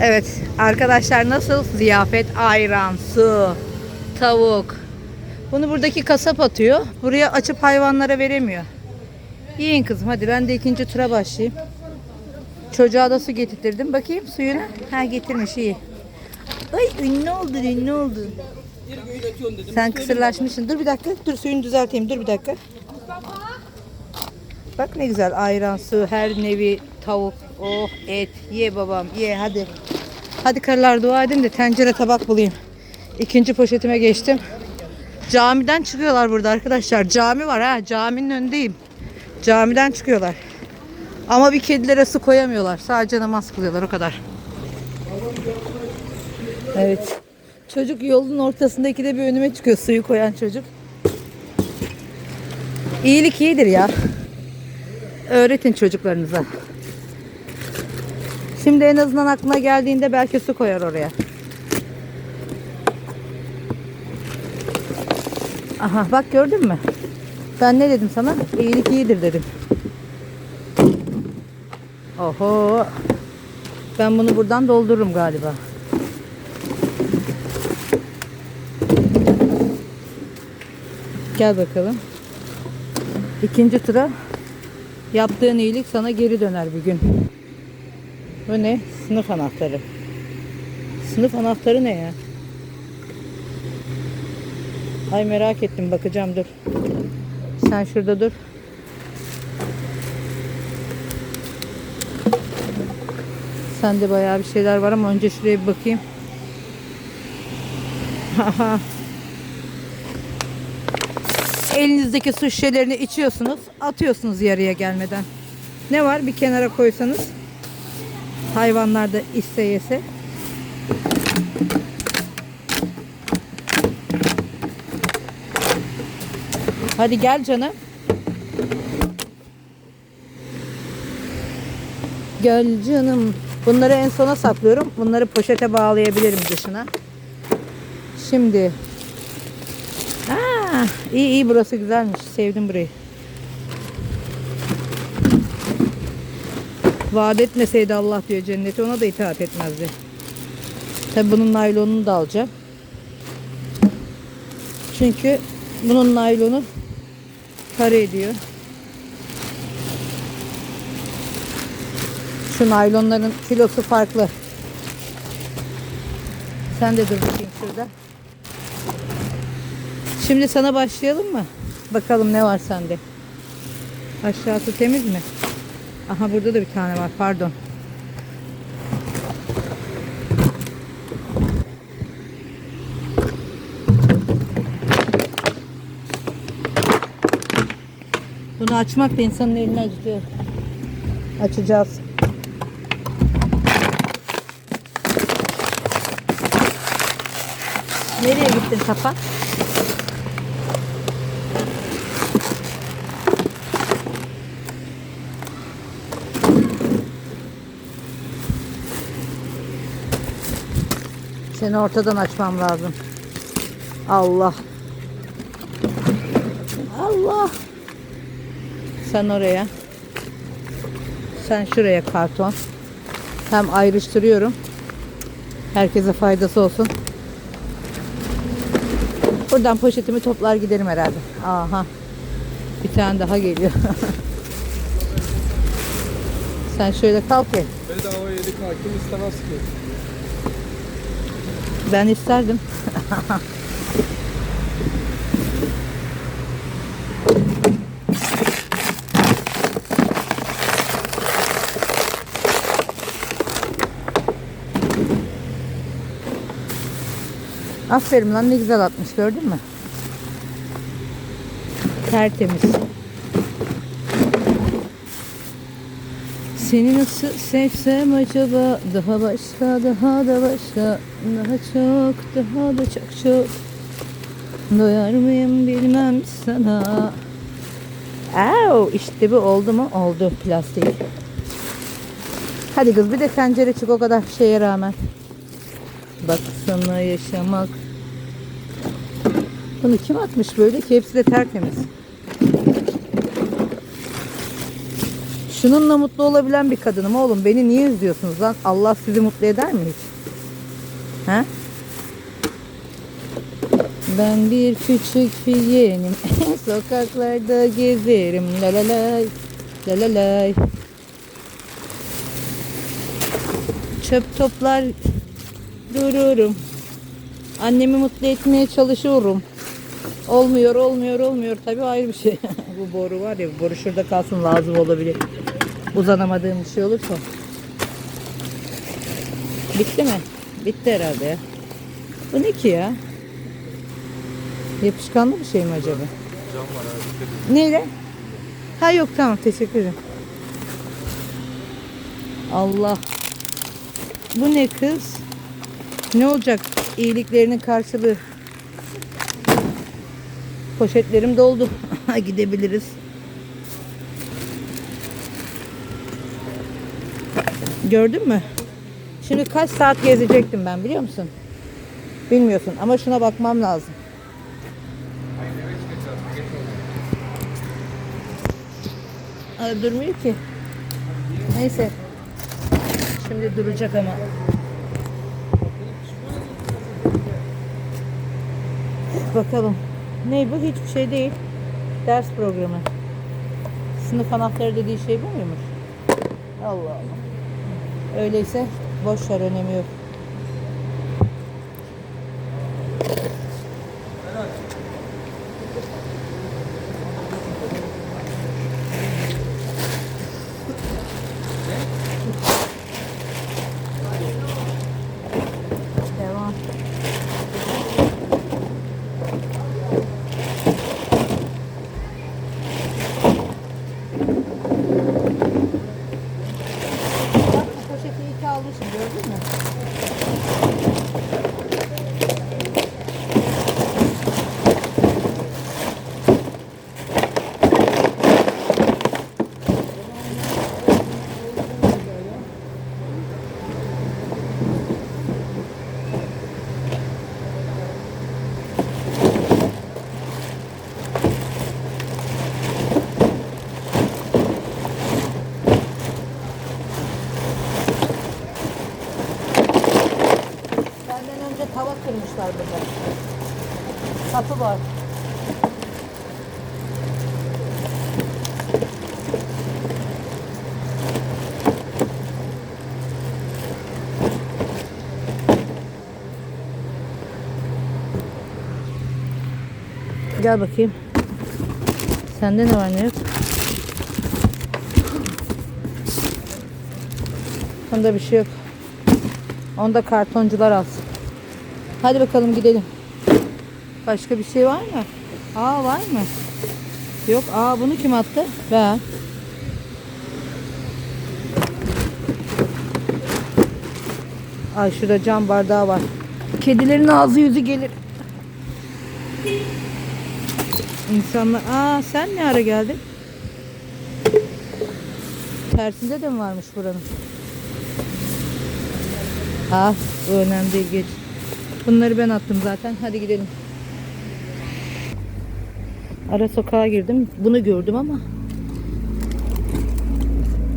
Evet arkadaşlar nasıl ziyafet ayran, su, tavuk. Bunu buradaki kasap atıyor. Buraya açıp hayvanlara veremiyor. Yiyin kızım hadi ben de ikinci tura başlayayım. Çocuğa da su getirtirdim. Bakayım suyunu. Ha getirmiş iyi. Ay ünlü oldu ünlü oldu. Sen kısırlaşmışsın. Dur bir dakika. Dur suyunu düzelteyim. Dur bir dakika. Bak ne güzel ayran, su, her nevi tavuk, oh et. Ye babam ye hadi. Hadi karılar dua edin de tencere tabak bulayım. İkinci poşetime geçtim. Camiden çıkıyorlar burada arkadaşlar. Cami var ha. Caminin önündeyim. Camiden çıkıyorlar. Ama bir kedilere su koyamıyorlar. Sadece namaz kılıyorlar o kadar. Evet. Çocuk yolun ortasındaki de bir önüme çıkıyor suyu koyan çocuk. İyilik iyidir ya. Öğretin çocuklarınıza. Şimdi en azından aklına geldiğinde belki su koyar oraya. Aha bak gördün mü? Ben ne dedim sana? İyilik iyidir dedim. Oho. Ben bunu buradan doldururum galiba. Gel bakalım. İkinci tura yaptığın iyilik sana geri döner bir gün. Bu ne? Sınıf anahtarı. Sınıf anahtarı ne ya? Ay merak ettim bakacağım dur. Sen şurada dur. Sende bayağı bir şeyler var ama önce şuraya bir bakayım. Elinizdeki su şişelerini içiyorsunuz. Atıyorsunuz yarıya gelmeden. Ne var bir kenara koysanız. Hayvanlar da iste yese. Hadi gel canım. Gel canım. Bunları en sona saklıyorum. Bunları poşete bağlayabilirim dışına. Şimdi. Aa, iyi iyi burası güzelmiş. Sevdim burayı. Vaat etmeseydi Allah diyor cenneti ona da itaat etmezdi. Tabi bunun naylonunu da alacağım. Çünkü bunun naylonu kare ediyor. Şu naylonların kilosu farklı. Sen de dur bakayım şurada. Şimdi sana başlayalım mı? Bakalım ne var sende. Aşağısı temiz mi? Aha burada da bir tane var pardon. Bunu açmak da insanın elini acıtıyor. Açacağız. Nereye gittin kapak? Seni ortadan açmam lazım. Allah. Allah. Sen oraya. Sen şuraya karton. Hem ayrıştırıyorum. Herkese faydası olsun. Buradan poşetimi toplar giderim herhalde. Aha. Bir tane daha geliyor. Sen şöyle kalk gel. Bedava yedik hakim istemez ki. Ben isterdim. Aferin lan ne güzel atmış gördün mü? Tertemiz. Seni nasıl sevsem acaba daha başka daha da başka daha çok daha da çok çok doyar mıyım bilmem sana. Au, işte bu oldu mu? Oldu plastik. Hadi kız bir de tencere çık o kadar şeye rağmen. Bak sana yaşamak. Bunu kim atmış böyle ki hepsi de tertemiz. Şununla mutlu olabilen bir kadınım oğlum. Beni niye üzüyorsunuz lan? Allah sizi mutlu eder mi hiç? He? Ben bir küçük fiyenim. Sokaklarda gezerim. La la lay. La la lay. Çöp toplar dururum. Annemi mutlu etmeye çalışıyorum. Olmuyor, olmuyor, olmuyor. Tabii ayrı bir şey. bu boru var ya, boru şurada kalsın lazım olabilir. Uzanamadığım bir şey olursa. Bitti mi? Bitti herhalde ya. Bu ne ki ya? Yapışkanlı bir şey mi acaba? Cam var abi. Neyle? Ha yok tamam teşekkür ederim. Allah. Bu ne kız? Ne olacak? İyiliklerinin karşılığı. Poşetlerim doldu. Gidebiliriz. Gördün mü? Şimdi kaç saat gezecektim ben biliyor musun? Bilmiyorsun ama şuna bakmam lazım. Durmuyor ki. Neyse. Şimdi duracak ama. Bakalım. Ne bu? Hiçbir şey değil. Ders programı. Sınıf anahtarı dediği şey bu muymuş? Allah Allah. Öyleyse boş ver önemi yok. Tava kırmışlar burada. Kapı var. Gel bakayım. Sende ne var ne yok? Bunda bir şey yok. Onda kartoncular alsın. Hadi bakalım gidelim. Başka bir şey var mı? Aa var mı? Yok. Aa bunu kim attı? Ben. Ay şurada cam bardağı var. Kedilerin ağzı yüzü gelir. İnsanlar... Aa sen ne ara geldin? Tersinde de mi varmış buranın? Ah önemli değil geç. Bunları ben attım zaten. Hadi gidelim. Ara sokağa girdim. Bunu gördüm ama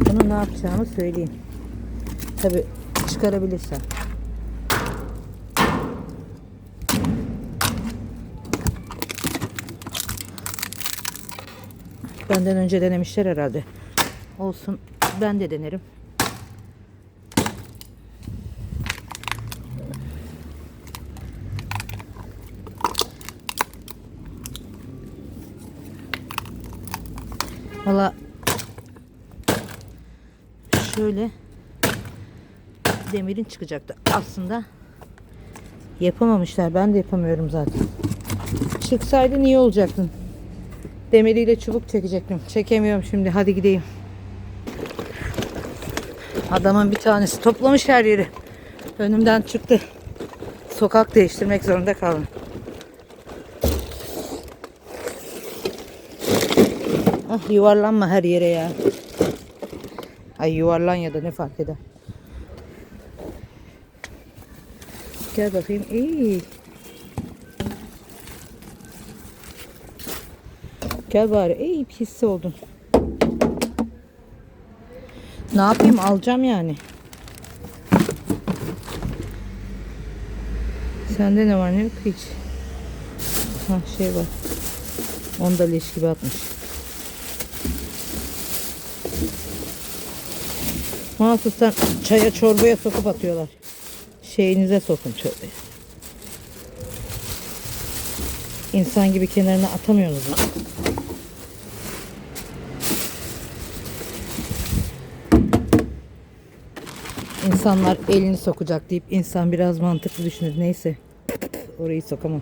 bunu ne yapacağımı söyleyeyim. Tabi çıkarabilirsem. Benden önce denemişler herhalde. Olsun. Ben de denerim. Valla şöyle demirin çıkacaktı. Aslında yapamamışlar. Ben de yapamıyorum zaten. Çıksaydı niye olacaktın? Demiriyle çubuk çekecektim. Çekemiyorum şimdi. Hadi gideyim. Adamın bir tanesi toplamış her yeri. Önümden çıktı. Sokak değiştirmek zorunda kaldım. Ah yuvarlanma her yere ya. Ay yuvarlan ya da ne fark eder. Gel bakayım. İyi. Gel bari. İyi pis oldun. Ne yapayım alacağım yani. Sende ne var ne yok hiç. Ha şey var. Onda leş gibi atmış. Mahsus sen çaya çorbaya sokup atıyorlar. Şeyinize sokun çorbayı. İnsan gibi kenarına atamıyorsunuz mu? İnsanlar elini sokacak deyip insan biraz mantıklı düşünür. Neyse. Orayı sokamam.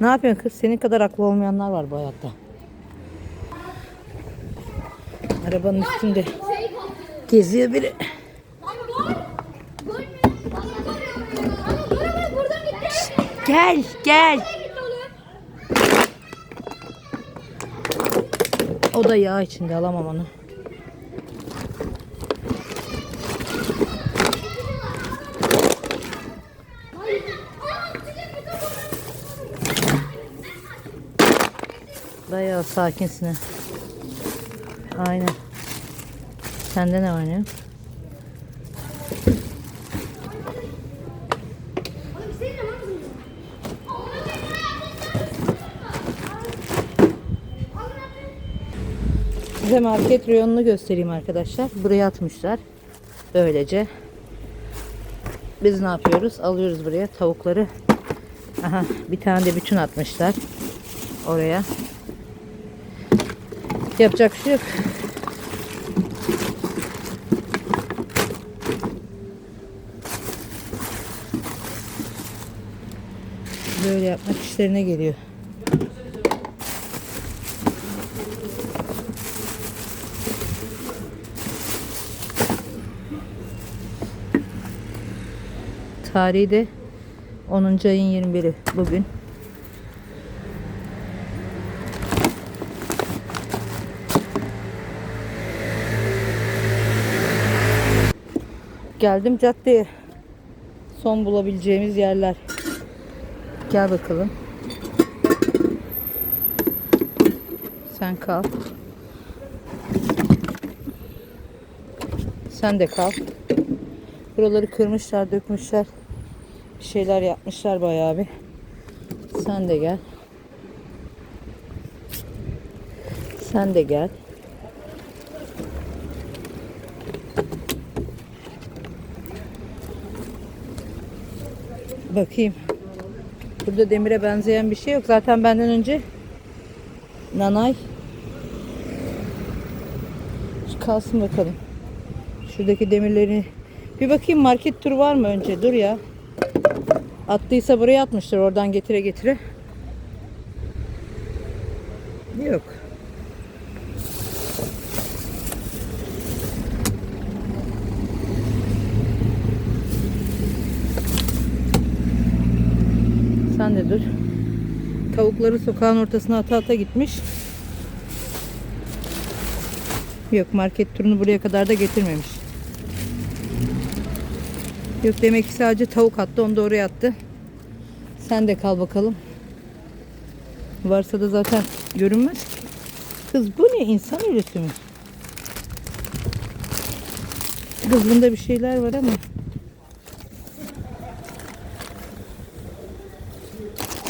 Ne yapıyorsun kız? Senin kadar aklı olmayanlar var bu hayatta. Arabanın üstünde geziyor biri. Gel, gel. O da yağ içinde alamam onu. Bayağı sakinsin. ha. Aynen. Sende ne var ne? Size market reyonunu göstereyim arkadaşlar. Buraya atmışlar. Böylece. Biz ne yapıyoruz? Alıyoruz buraya tavukları. Aha bir tane de bütün atmışlar. Oraya. Yapacak bir şey yok. Böyle yapmak işlerine geliyor. Tarihi de 10. ayın 21'i bugün. Geldim caddeye. Son bulabileceğimiz yerler. Gel bakalım. Sen kal. Sen de kal. Buraları kırmışlar, dökmüşler. Bir şeyler yapmışlar bayağı bir. Sen de gel. Sen de gel. Bakayım. Burada demire benzeyen bir şey yok. Zaten benden önce nanay kalsın bakalım. Şuradaki demirleri bir bakayım market turu var mı önce? Dur ya. Attıysa buraya atmışlar oradan getire getire. Yok. Sen de dur. Tavukları sokağın ortasına ata ata gitmiş. Yok market turunu buraya kadar da getirmemiş. Yok demek ki sadece tavuk attı onu da oraya attı. Sen de kal bakalım. Varsa da zaten görünmez. Kız bu ne insan ölüsü mü? Kız bunda bir şeyler var ama.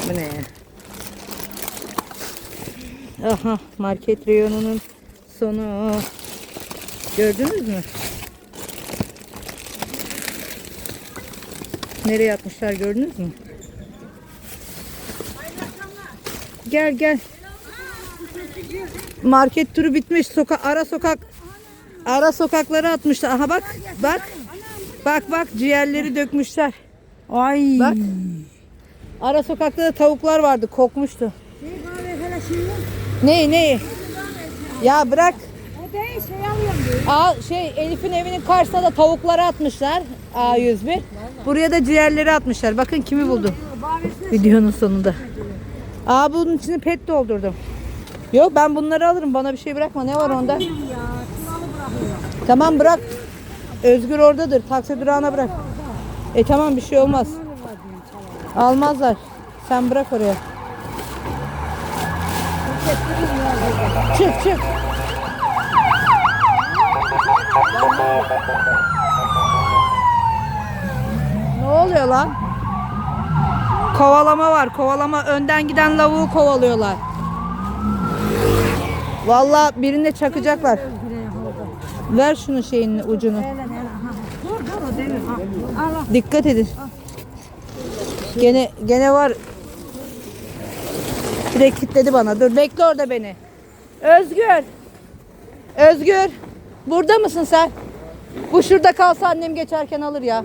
Bu ne ya? Aha market reyonunun sonu. Gördünüz mü? Nereye atmışlar gördünüz mü? Gel gel. Market turu bitmiş. Soka ara sokak ara sokaklara atmışlar. Aha bak bak. Bak bak ciğerleri dökmüşler. Ay. Bak. Ara sokakta da tavuklar vardı. Kokmuştu. Ne ne? Ya bırak. O değil şey alıyorum diyor. Aa, şey Elif'in evinin karşısına da tavukları atmışlar. A101. Buraya da ciğerleri atmışlar. Bakın kimi buldum. Videonun sonunda. Aa bunun içine pet doldurdum. Yok ben bunları alırım. Bana bir şey bırakma. Ne var onda? Tamam bırak. Özgür oradadır. Taksi durağına bırak. E tamam bir şey olmaz. Almazlar. Sen bırak oraya. Çık çık. Ne oluyor lan? Kovalama var. Kovalama. Önden giden lavuğu kovalıyorlar. Vallahi birine çakacaklar. Ver şunu şeyin ucunu. Dikkat edin. Gene gene var. Direkt kilitledi bana. Dur bekle orada beni. Özgür. Özgür. Burada mısın sen? Bu şurada kalsa annem geçerken alır ya.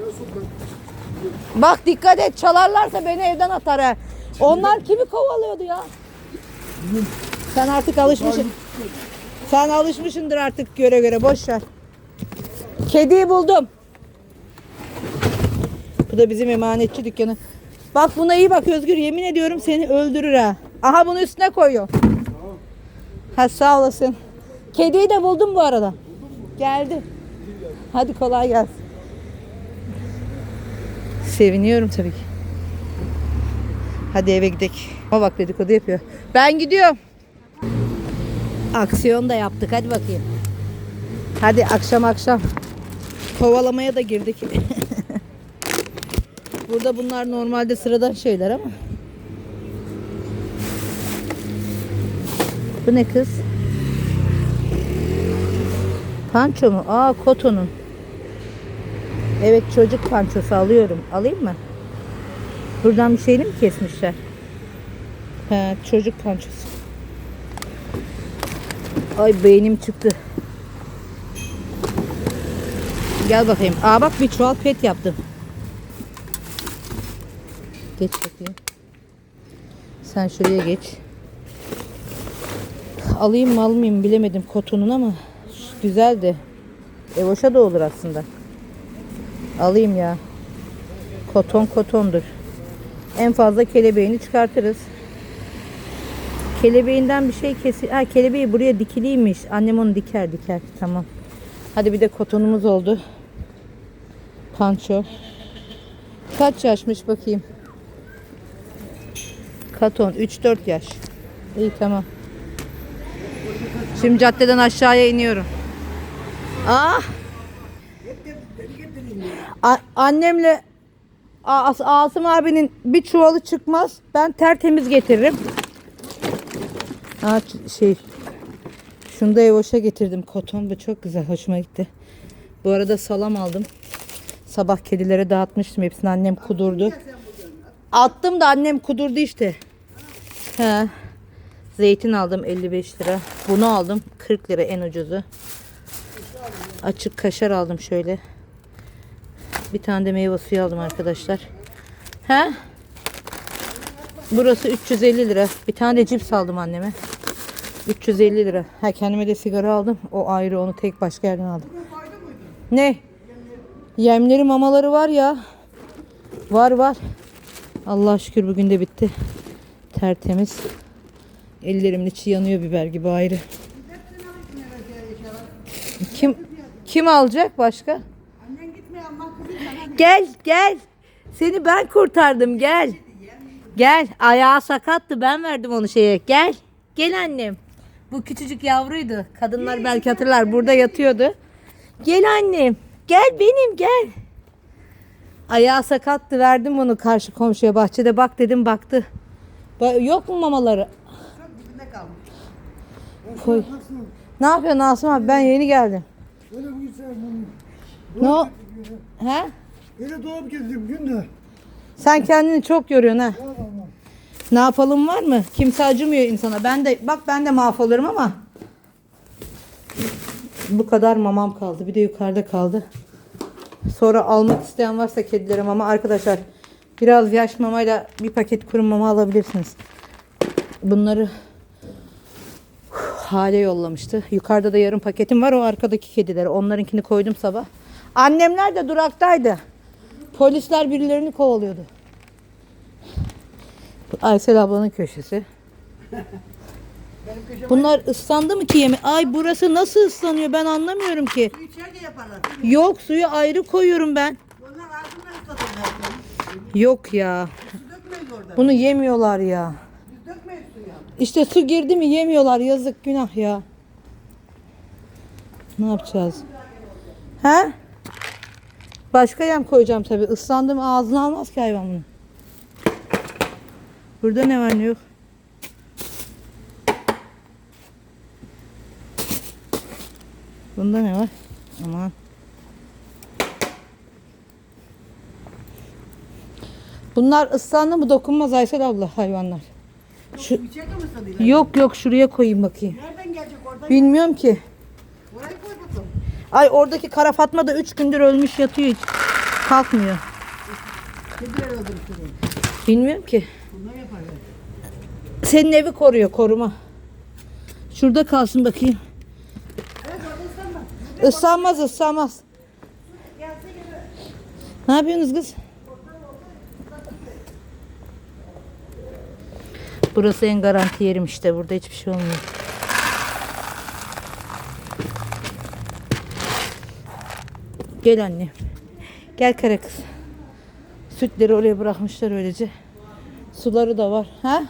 Bak dikkat et çalarlarsa beni evden atar ha. Onlar kimi kovalıyordu ya? Sen artık alışmışsın. Sen alışmışsındır artık göre göre boş ver. Kediyi buldum. Bu da bizim emanetçi dükkanı. Bak buna iyi bak Özgür yemin ediyorum seni öldürür ha. Aha bunu üstüne koyuyor. Ha sağ olasın. Kediyi de buldum bu arada. Geldi. Hadi kolay gelsin. Seviniyorum tabii ki. Hadi eve gidelim. Ama bak dedikodu yapıyor. Ben gidiyorum. Aksiyon da yaptık. Hadi bakayım. Hadi akşam akşam. Kovalamaya da girdik. Burada bunlar normalde sıradan şeyler ama. Bu ne kız? Panço mu? Aa kotonun. Evet çocuk pançosu alıyorum. Alayım mı? Buradan bir şeyini mi kesmişler? He, çocuk pançosu. Ay beynim çıktı. Gel bakayım. Aa bak bir çuval pet yaptım. Geç bakayım. Sen şuraya geç. Alayım mı almayayım bilemedim kotonun ama güzel de. Evoşa da olur aslında. Alayım ya. Koton kotondur. En fazla kelebeğini çıkartırız. Kelebeğinden bir şey kesin. Ha kelebeği buraya dikiliymiş. Annem onu diker diker. Tamam. Hadi bir de kotonumuz oldu. Panço. Kaç yaşmış bakayım. Katon 3-4 yaş. İyi tamam. Şimdi caddeden aşağıya iniyorum. Ah! Annemle As- Asım abinin bir çuvalı çıkmaz. Ben tertemiz getiririm. Aa, şey şunu da Evoş'a getirdim. Koton bu çok güzel. Hoşuma gitti. Bu arada salam aldım. Sabah kedilere dağıtmıştım. Hepsini annem kudurdu. Attım da annem kudurdu işte. He. Zeytin aldım 55 lira. Bunu aldım 40 lira en ucuzu. Açık kaşar aldım şöyle. Bir tane de meyve suyu aldım arkadaşlar. He? Burası 350 lira. Bir tane de cips aldım anneme. 350 lira. Ha kendime de sigara aldım. O ayrı onu tek başka yerden aldım. Ne? Yemleri mamaları var ya. Var var. Allah şükür bugün de bitti. Tertemiz. Ellerimin içi yanıyor biber gibi ayrı. Kim kim alacak başka? Gel gel. Seni ben kurtardım gel. Gel. Ayağı sakattı ben verdim onu şeye. Gel. Gel annem. Bu küçücük yavruydu. Kadınlar belki hatırlar. Burada yatıyordu. Gel annem. Gel benim gel. Ayağı sakattı verdim onu karşı komşuya bahçede bak dedim baktı. Ba- Yok mu mamaları? Koy. Ne yapıyorsun Asım abi? Ben yeni geldim. Öyle güzel bu. Ne o? He? Öyle doğup geldim gün de. Sen kendini çok yoruyorsun ha. Ne yapalım var mı? Kimse acımıyor insana. Ben de bak ben de mahvolurum ama bu kadar mamam kaldı. Bir de yukarıda kaldı. Sonra almak isteyen varsa kedilere mama arkadaşlar biraz yaş mamayla bir paket kuru mama alabilirsiniz. Bunları hale yollamıştı. Yukarıda da yarım paketim var o arkadaki kedilere. Onlarınkini koydum sabah. Annemler de duraktaydı. Polisler birilerini kovalıyordu. Aysel ablanın köşesi. Bunlar ıslandı mı ki yemi? Ay burası nasıl ıslanıyor ben anlamıyorum ki. İçeride yaparlar. Yok suyu ayrı koyuyorum ben. Bunlar ağzından ıslatırlar. Yok ya. Su dökmeyiz orada. Bunu yemiyorlar ya. İşte su girdi mi yemiyorlar yazık günah ya. Ne yapacağız? He? Başka yem koyacağım tabii. Islandım ağzına almaz ki hayvan bunu. Burada ne var ne yok? Bunda ne var? Aman. Bunlar ıslandı mı dokunmaz Aysel abla hayvanlar. Şu, yok yok şuraya koyayım bakayım. Nereden gelecek oradan? Bilmiyorum ki. Oraya koy bakalım. Ay oradaki kara Fatma da 3 gündür ölmüş yatıyor hiç. Kalkmıyor. Kediler öldürmüştür. Bilmiyorum ki. Bunlar yapar. yani. Senin evi koruyor koruma. Şurada kalsın bakayım. Evet orada. Islanmaz ıslanmaz. Ne yapıyorsunuz kız? Burası en garanti yerim işte. Burada hiçbir şey olmuyor. Gel anne. Gel kara kız. Sütleri oraya bırakmışlar öylece. Suları da var. Ha?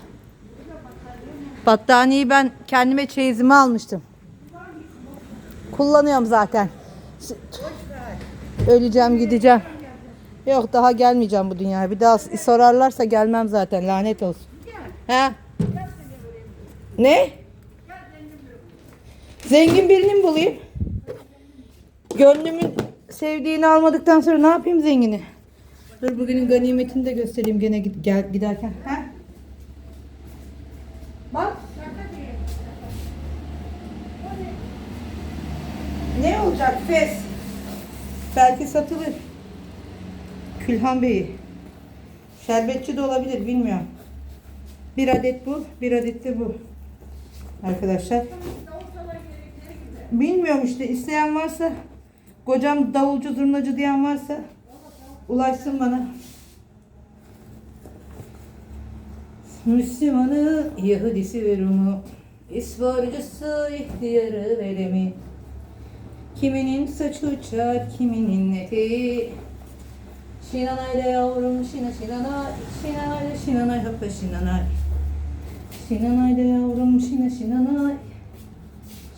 Battaniyeyi ben kendime çeyizime almıştım. Kullanıyorum zaten. Öleceğim gideceğim. Yok daha gelmeyeceğim bu dünyaya. Bir daha sorarlarsa gelmem zaten. Lanet olsun. He? Ne? Zengin birini mi bulayım? Gönlümün sevdiğini almadıktan sonra ne yapayım zengini? Dur bugünün ganimetini de göstereyim gene gid- gel, giderken. He? Bak. Ne olacak fes? Belki satılır. Külhan Bey'i. Şerbetçi de olabilir bilmiyorum. Bir adet bu, bir adet de bu. Arkadaşlar. Bilmiyorum işte isteyen varsa kocam davulcu zurnacı diyen varsa ulaşsın bana. Müslümanı, Yahudisi ve Rumu, İsvarcısı, ihtiyarı veremi. Kiminin saçı uçar, kiminin eteği. Şinanayla yavrum, şina şinanay, şinanayla şinanay, hoppa şinanay. Şinanayla yavrum, şina şinanay.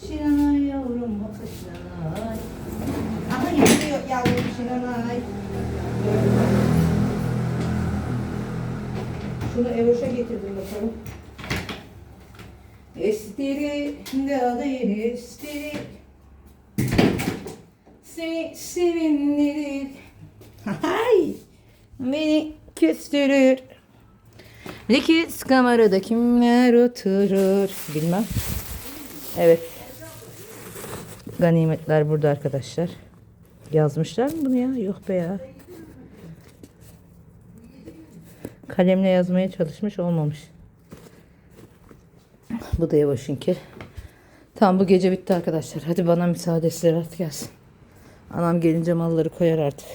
Şinanay yavrum, hoppa şinanay. Aha gidiyor yavrum şinanay. Şunu Evoş'a getirdim bakalım. Estiri, de adı yeri estiri. Seni sevindirir. Hay! Beni küstürür. Likiz kamerada kimler oturur? Bilmem. Evet. Ganimetler burada arkadaşlar. Yazmışlar mı bunu ya? Yok be ya. Kalemle yazmaya çalışmış olmamış. Bu da Yavaş'ınki. Tamam bu gece bitti arkadaşlar. Hadi bana müsaade size rahat gelsin. Anam gelince malları koyar artık.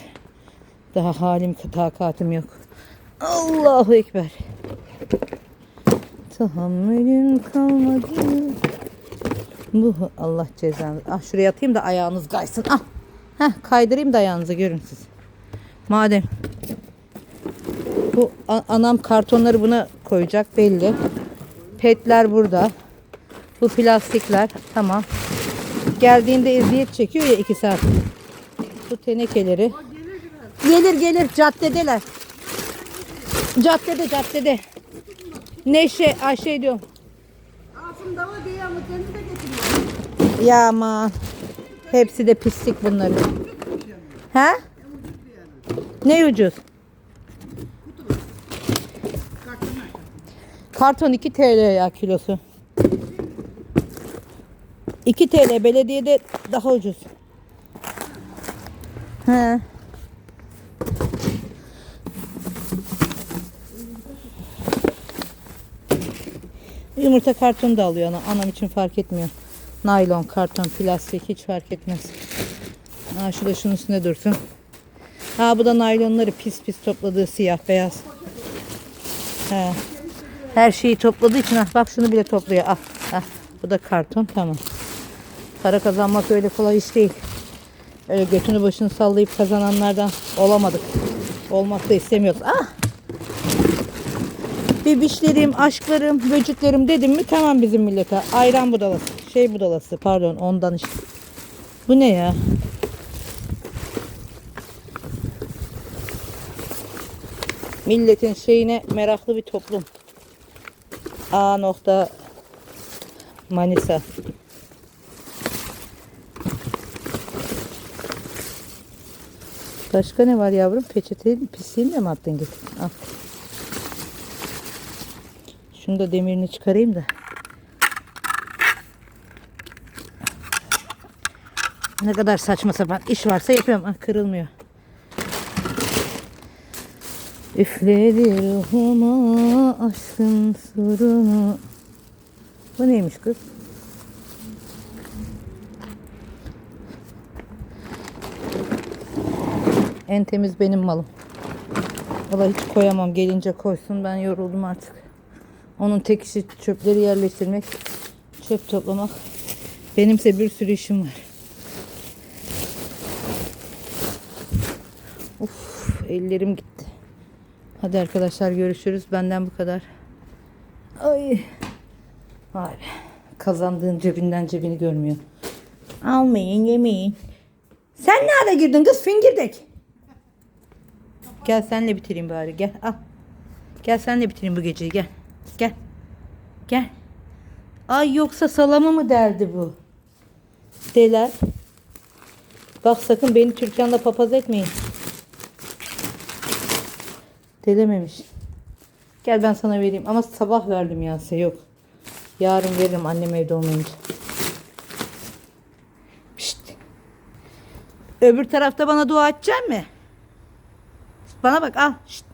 Daha halim takatim yok. Allahu Ekber. Tahammülüm kalmadı. Bu Allah cezanı. Ah şuraya atayım da ayağınız kaysın. Ah. Heh, kaydırayım da ayağınızı görün siz. Madem bu anam kartonları buna koyacak belli. Petler burada. Bu plastikler tamam. Geldiğinde eziyet çekiyor ya iki saat. Bu tenekeleri. Gelir gelir caddedeler. Caddede caddede. Neşe ay şey diyorum. Ağzım dava diye ama kendi de getiriyor. Ya aman. Hepsi de pislik bunların. He? Ne ucuz? Karton 2 TL ya kilosu. 2 TL belediyede daha ucuz. He. Yumurta kartonu da alıyor ana. Anam için fark etmiyor. Naylon, karton, plastik hiç fark etmez. Ha şu da şunun üstünde dursun. Ha bu da naylonları pis pis topladığı siyah beyaz. He. Her şeyi topladığı için ah, bak şunu bile topluyor. Ah, ah. Bu da karton tamam. Para kazanmak öyle kolay iş değil. Öyle götünü başını sallayıp kazananlardan olamadık. Olmak da istemiyoruz. Ah! bebişlerim, aşklarım, böcüklerim dedim mi tamam bizim millete. Ayran budalası, şey budalası pardon ondan işte. Bu ne ya? Milletin şeyine meraklı bir toplum. A nokta Manisa. Başka ne var yavrum? Peçeteyi pisliğini de mi attın git? Al. Şunu da demirini çıkarayım da. Ne kadar saçma sapan iş varsa yapıyorum. Ah, kırılmıyor. Üfledi ruhuma aşkın surunu. Bu neymiş kız? En temiz benim malım. Valla hiç koyamam. Gelince koysun. Ben yoruldum artık. Onun tek işi çöpleri yerleştirmek, çöp toplamak. Benimse bir sürü işim var. Uf, ellerim gitti. Hadi arkadaşlar görüşürüz. Benden bu kadar. Ay. Vay. Kazandığın cebinden cebini görmüyor. Almayın yemeyin. Sen ne ara girdin kız fingirdek? Gel senle bitireyim bari gel al. Gel senle bitireyim bu geceyi gel. Gel. Gel. Ay yoksa salama mı derdi bu? Deler. Bak sakın beni Türkan'la papaz etmeyin. Delememiş. Gel ben sana vereyim. Ama sabah verdim ya size yok. Yarın veririm annem evde olmayınca. Pişt. Öbür tarafta bana dua edecek mi? Bana bak al. Şşt.